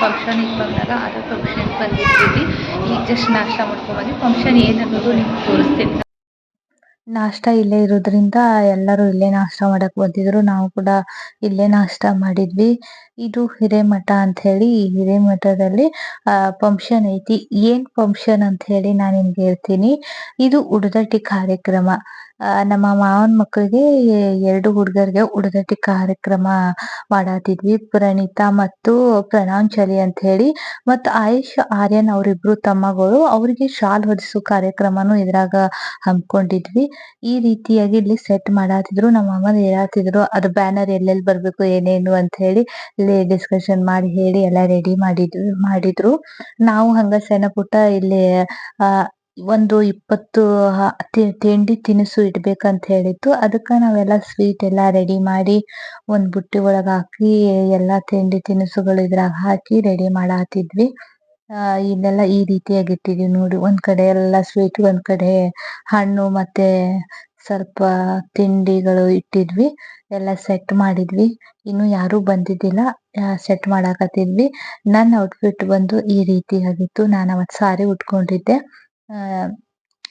Function ಬಂದಿದ್ದೀವಿ ಈಗ just ನಾಷ್ಟ ಮಾಡ್ಕೊಂಡ್ಬಂದು ಫಂಕ್ಷನ್ ಏನನ್ನೋದು ನಿಮ್ಗೆ ತೋರಿಸ್ತೀನಿ. ನಾಷ್ಟ ಇಲ್ಲೇ ಇರೋದ್ರಿಂದ ಎಲ್ಲರೂ ಇಲ್ಲೇ ನಾಷ್ಟ ಮಾಡಕ್ ಬಂದಿದ್ರು. ನಾವು ಕೂಡ ಇಲ್ಲೇ ನಾಷ್ಟ ಮಾಡಿದ್ವಿ. ಇದು ಹಿರೇಮಠ ಅಂತ ಹೇಳಿ, ಈ ಹಿರೇಮಠದಲ್ಲಿ ಫಂಕ್ಷನ್ ಐತಿ. ಏನ್ ಫಂಕ್ಷನ್ ಅಂತ ಹೇಳಿ ನಾನು ನಿಮ್ಗೆ ಹೇಳ್ತೀನಿ. ಇದು ಉಡದಟ್ಟಿ ಕಾರ್ಯಕ್ರಮ. ನಮ್ಮ ಮಾವನ್ ಮಕ್ಕಳಿಗೆ ಎರಡು ಹುಡುಗರಿಗೆ ಉಡದಟ್ಟಿ ಕಾರ್ಯಕ್ರಮ ಮಾಡಾತಿದ್ವಿ. ಪ್ರಣೀತಾ ಮತ್ತು ಪ್ರಣಾಂಚಲಿ ಅಂತ ಹೇಳಿ. ಮತ್ತು ಆಯುಷ್, ಆರ್ಯನ್ ಅವರಿಬ್ರು ತಮ್ಮಗಳು ಅವರಿಗೆ ಶಾಲ್ ಹೊದಿಸೋ ಕಾರ್ಯಕ್ರಮನು ಇದ್ರಾಗ ಹಮ್ಮಿಕೊಂಡಿದ್ವಿ ಈ ರೀತಿಯಾಗಿ ಇಲ್ಲಿ ಸೆಟ್ ಮಾಡಾತಿದ್ರು. ನಮ್ಮ ಅಮ್ಮ ಹೇಳಾತಿದ್ರು ಅದು ಬ್ಯಾನರ್ ಎಲ್ಲೆಲ್ಲಿ ಬರಬೇಕು, ಏನೇನು ಅಂತ ಹೇಳಿ ಇಲ್ಲಿ ಡಿಸ್ಕಷನ್ ಮಾಡಿ ಹೇಳಿ ಎಲ್ಲ ರೆಡಿ ಮಾಡಿದ್ವಿ ಮಾಡಿದ್ರು. ನಾವು ಹಂಗ ಸಣ್ಣ ಪುಟ್ಟ ಇಲ್ಲಿ ಒಂದು ಇಪ್ಪತ್ತು ತಿಂಡಿ ತಿನಿಸು ಇಡ್ಬೇಕಂತ ಹೇಳಿತ್ತು. ಅದಕ್ಕ ನಾವೆಲ್ಲ ಸ್ವೀಟ್ ಎಲ್ಲ ರೆಡಿ ಮಾಡಿ ಒಂದ್ ಬುಟ್ಟಿ ಒಳಗ ಹಾಕಿ, ಎಲ್ಲಾ ತಿಂಡಿ ತಿನಿಸುಗಳು ಇದ್ರಾಗ ಹಾಕಿ ರೆಡಿ ಮಾಡಾತಿದ್ವಿ. ಆ, ಇಲ್ಲೆಲ್ಲ ಈ ರೀತಿಯಾಗಿ ಇಟ್ಟಿದ್ವಿ ನೋಡಿ. ಒಂದ್ ಕಡೆ ಎಲ್ಲ ಸ್ವೀಟ್ ಒಂದ್ ಕಡೆ ಹಣ್ಣು ಮತ್ತೆ ಸ್ವಲ್ಪ ತಿಂಡಿಗಳು ಇಟ್ಟಿದ್ವಿ. ಎಲ್ಲ ಸೆಟ್ ಮಾಡಿದ್ವಿ. ಇನ್ನು ಯಾರು ಬಂದಿದ್ದಿಲ್ಲ. ಸೆಟ್ ಮಾಡಾಕತ್ತಿದ್ವಿ. ನನ್ನ ಔಟ್ಫಿಟ್ ಬಂದು ಈ ರೀತಿಯಾಗಿತ್ತು. ನಾನು ಅವತ್ತು ಸಾರಿ ಉಟ್ಕೊಂಡಿದ್ದೆ. ಆ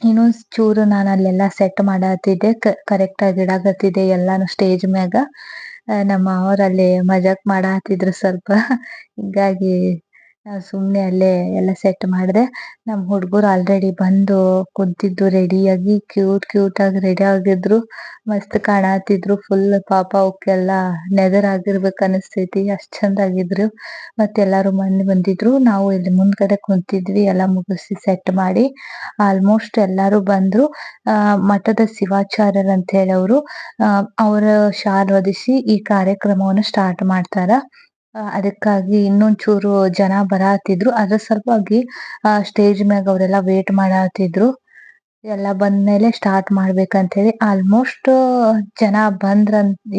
ಇನ್ನು ಚೂರು ನಾನ್ ಅಲ್ಲೆಲ್ಲ ಸೆಟ್ ಮಾಡತ್ತಿದ್ದೆ ಕರೆಕ್ಟ್ ಆಗಿ ಇಡಾಕತ್ತಿದ್ದೆ ಎಲ್ಲಾನು ಸ್ಟೇಜ್ ಮ್ಯಾಗ. ಆ, ನಮ್ಮ ಅಲ್ಲಿ ಮಜಾಕ್ ಮಾಡಾತಿದ್ರು ಸ್ವಲ್ಪ. ಹಿಂಗಾಗಿ ನಾವ್ ಸುಮ್ನೆ ಅಲ್ಲೇ ಎಲ್ಲ ಸೆಟ್ ಮಾಡ್ದೆ. ನಮ್ ಹುಡುಗರು ಆಲ್ರೆಡಿ ಬಂದು ಕುಂತಿದ್ದು ರೆಡಿಯಾಗಿ ಕ್ಯೂಟ್ ಕ್ಯೂಟ್ ಆಗಿ ರೆಡಿ ಆಗಿದ್ರು. ಮಸ್ತ್ ಕಾಣಾತಿದ್ರು. ಫುಲ್ ಪಾಪ ಅವಕ್ಕೆಲ್ಲ ನೆದರ್ ಆಗಿರ್ಬೇಕು ಅನಸ್ತೈತಿ. ಅಷ್ಟ್ ಚಂದ ಆಗಿದ್ರು. ಮತ್ತೆಲ್ಲಾರು ಮಂದಿ ಬಂದಿದ್ರು. ನಾವು ಇಲ್ಲಿ ಮುಂದ್ಗಡೆ ಕುಂತಿದ್ವಿ. ಎಲ್ಲ ಮುಗಿಸಿ ಸೆಟ್ ಮಾಡಿ ಆಲ್ಮೋಸ್ಟ್ ಎಲ್ಲಾರು ಬಂದ್ರು. ಆ ಮಠದ ಶಿವಾಚಾರ್ಯರ್ ಅಂತ ಹೇಳಿ ಅವರು ಅವರ ಶಾಲ್ ಹೊದಿಸಿ ಈ ಕಾರ್ಯಕ್ರಮವನ್ನು ಸ್ಟಾರ್ಟ್ ಮಾಡ್ತಾರ. ಆ, ಅದಕ್ಕಾಗಿ ಇನ್ನೊಂಚೂರು ಜನ ಬರಾತಿದ್ರು. ಅದ್ರ ಸಲುವಾಗಿ ಸ್ಟೇಜ್ ಮ್ಯಾಗ ಅವರೆಲ್ಲ ವೇಟ್ ಮಾಡಾತಿದ್ರು. ಎಲ್ಲ ಬಂದ್ಮೇಲೆ ಸ್ಟಾರ್ಟ್ ಮಾಡ್ಬೇಕಂತ ಹೇಳಿ ಆಲ್ಮೋಸ್ಟ್ ಜನ ಬಂದ್ರ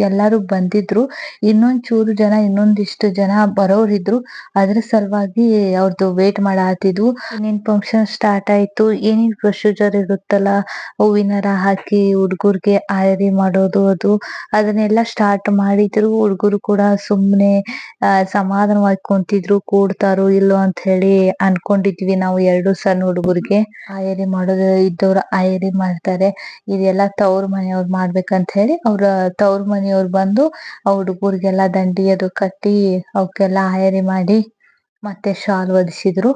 ಎಲ್ಲಾರು ಬಂದಿದ್ರು. ಇನ್ನೊಂದ್ ಚೂರು ಜನ, ಇನ್ನೊಂದಿಷ್ಟು ಜನ ಬರೋರಿದ್ರು. ಅದ್ರ ಸಲುವಾಗಿ ಅವ್ರದ್ದು ವೇಟ್ ಮಾಡಾತಿದ್ವು. ಇನ್ನೇನ್ ಫಂಕ್ಷನ್ ಸ್ಟಾರ್ಟ್ ಆಯ್ತು, ಏನೇನ್ ಪ್ರೊಸೀಜರ್ ಇರುತ್ತಲ್ಲ ಹೂವಿನರ ಹಾಕಿ ಹುಡ್ಗುರ್ಗೆ ಆಯರಿ ಮಾಡೋದು ಅದು, ಅದನ್ನೆಲ್ಲ ಸ್ಟಾರ್ಟ್ ಮಾಡಿದ್ರು. ಹುಡುಗರು ಕೂಡ ಸುಮ್ನೆ ಸಮಾಧಾನವಾಗಿ ಕುಂತಿದ್ರು ಕೂಡ್ತಾರೋ ಇಲ್ಲೋ ಅಂತ ಹೇಳಿ ಅನ್ಕೊಂಡಿದ್ವಿ ನಾವು ಎರಡು ಸಣ್ಣ ಹುಡುಗರಿಗೆ. ಆಯರಿ ಮಾಡೋದು ಆಯರಿ ಮಾಡ್ತಾರೆ. ಇದೆಲ್ಲ ತವ್ರ ಮನೆಯವ್ರು ಮಾಡ್ಬೇಕಂತ ಹೇಳಿ ಅವ್ರ ತವ್ರ ಮನೆಯವ್ರು ಬಂದು ಆ ಹುಡುಗರಿಗೆಲ್ಲ ದಂಡಿ ಅದು ಕಟ್ಟಿ ಅವಕ್ಕೆಲ್ಲ ಆಯರಿ ಮಾಡಿ ಮತ್ತೆ ಶಾಲ್ ಹೊದಿಸಿದ್ರು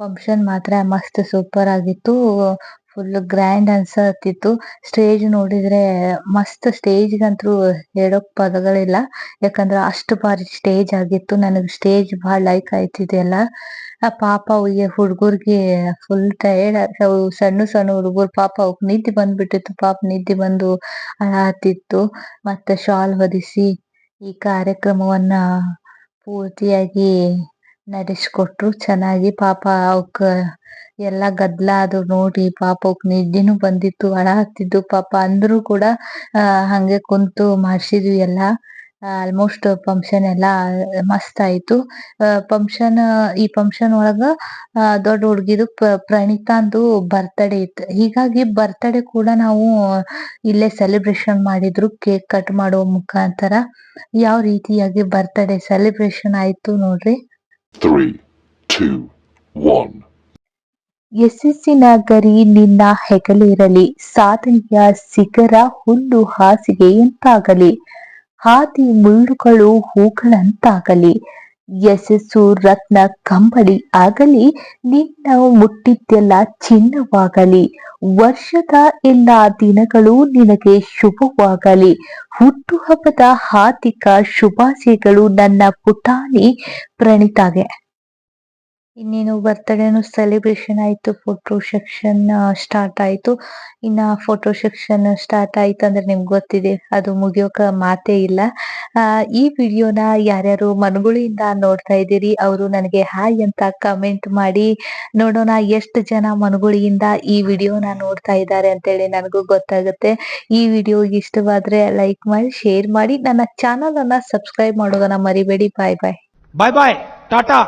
ಫಂಕ್ಷನ್ ಮಾತ್ರ ಮಸ್ತ್ ಸೂಪರ್ ಆಗಿತ್ತು. ಫುಲ್ ಗ್ರ್ಯಾಂಡ್ ಅನ್ಸತ್ತಿತ್ತು ಸ್ಟೇಜ್ ನೋಡಿದ್ರೆ ಮಸ್ತ್ ಸ್ಟೇಜ್ ಗಂತೂ ಹೇಳೋಕ್ ಪದಗಳಿಲ್ಲ. ಯಾಕಂದ್ರೆ ಅಷ್ಟು ಬಾರಿ ಸ್ಟೇಜ್ ಆಗಿತ್ತು. ನನಗ್ ಸ್ಟೇಜ್ ಬಹಳ ಲೈಕ್ ಆಯ್ತಿದೆಲ್ಲ ಆ ಪಾಪ ಅವ್ಗೆ ಹುಡ್ಗುರ್ಗೆ ಫುಲ್ ಟೈರ್ಡ್ ಸಣ್ಣ ಸಣ್ಣ ಹುಡುಗರು ಪಾಪ ಅವಕ್ ನಿದ್ದೆ ಬಂದ್ಬಿಟ್ಟಿತ್ತು, ಪಾಪ ನಿದ್ದೆ ಬಂದು ಅಳಾತಿತ್ತು. ಮತ್ತೆ ಶಾಲ್ ಹೊದಿಸಿ ಈ ಕಾರ್ಯಕ್ರಮವನ್ನ ಪೂರ್ತಿಯಾಗಿ ನಡೆಸ್ಕೊಟ್ರು. ಚೆನ್ನಾಗಿ ಪಾಪ ಅವ್ಕ ಎಲ್ಲ ಗದ್ಲ ಅದು ನೋಡಿ ಪಾಪ ಅವ್ಕ ನಿದ್ದೆನು ಬಂದಿತ್ತು, ಅಳಾತಿದ್ದು. ಪಾಪ ಅಂದ್ರು ಕೂಡ, ಆ, ಹಂಗೆ ಕುಂತು ಮಾಡ್ಸಿದ್ವಿ ಎಲ್ಲ. ಆಲ್ಮೋಸ್ಟ್ ಫಂಕ್ಷನ್ ಎಲ್ಲ ಮಸ್ತ್ ಆಯ್ತು. ಫಂಕ್ಷನ್ ಈ ಫಂಕ್ಷನ್ ಒಳಗ ದೊಡ್ಡ ಹುಡುಗಿದು ಪ್ರ- ಪ್ರಣೀತಾಂದು ಬರ್ತ್ಡೇ ಇತ್ತು. ಹೀಗಾಗಿ ಬರ್ತ್ಡೇ ಕೂಡ ನಾವು ಇಲ್ಲೇ ಸೆಲೆಬ್ರೇಷನ್ ಮಾಡಿದ್ರು ಕೇಕ್ ಕಟ್ ಮಾಡುವ ಮುಖಾಂತರ. ಯಾವ ರೀತಿಯಾಗಿ ಬರ್ತ್ಡೇ ಸೆಲೆಬ್ರೇಷನ್ ಆಯ್ತು ನೋಡ್ರಿ. ಯಶಸ್ಸಿನ ಗರಿ ನಿನ್ನ ಹೆಗಲಿರಲಿ. ಸಾಧನೆಯ ಶಿಖರ ಹುಲ್ಲು ಹಾಸಿಗೆಯಂತಾಗಲಿ ಹಾದಿ ಮುಳ್ಳುಗಳು ಹೂಗಳಂತಾಗಲಿ, ಯಶಸ್ಸು ರತ್ನ ಕಂಬಳಿ ಆಗಲಿ, ನಿನ್ನ ಮುಟ್ಟಿದ್ದೆಲ್ಲ ಚಿನ್ನವಾಗಲಿ, ವರ್ಷದ ಎಲ್ಲ ದಿನಗಳು ನಿನಗೆ ಶುಭವಾಗಲಿ, ಹುಟ್ಟುಹಬ್ಬದ ಹಾರ್ದಿಕ ಶುಭಾಶಯಗಳು ನನ್ನ ಪುಟಾಣಿ ಪ್ರಣೀತಾಗೆ. ಇನ್ನೇನು ಬರ್ತಡೇನು ಸೆಲೆಬ್ರೇಷನ್ ಆಯ್ತು ಫೋಟೋ ಸೆಕ್ಷನ್ ಸ್ಟಾರ್ಟ್ ಆಯ್ತು. ಇನ್ನ ಫೋಟೋ ಸೆಕ್ಷನ್ ಸ್ಟಾರ್ಟ್ ಆಯ್ತು ಅಂದ್ರೆ ನಿಮ್ಗೆ ಗೊತ್ತಿದೆ, ಅದು ಮುಗಿಯೋಕ ಮಾತೇ ಇಲ್ಲ. ಈ ವಿಡಿಯೋನ ಯಾರ್ಯಾರು ಮನಗುಳಿಯಿಂದ ನೋಡ್ತಾ ಇದ್ದೀರಿ, ಅವರು ನನಗೆ ಹಾಯ್ ಅಂತ ಕಮೆಂಟ್ ಮಾಡಿ ನೋಡೋಣ ಎಷ್ಟು ಜನ ಮನಗುಳಿಯಿಂದ ಈ ವಿಡಿಯೋನ ನೋಡ್ತಾ ಇದ್ದಾರೆ ಅಂತೇಳಿ ನನಗೂ ಗೊತ್ತಾಗುತ್ತೆ. ಈ ವಿಡಿಯೋ ಇಷ್ಟವಾದ್ರೆ ಲೈಕ್ ಮಾಡಿ ಶೇರ್ ಮಾಡಿ, ನನ್ನ ಚಾನಲ್ ಅನ್ನ ಸಬ್ಸ್ಕ್ರೈಬ್ ಮಾಡೋದನ್ನ ಮರಿಬೇಡಿ. ಬಾಯ್ ಬಾಯ್ ಬಾಯ್ ಬಾಯ್ ಟಾಟಾ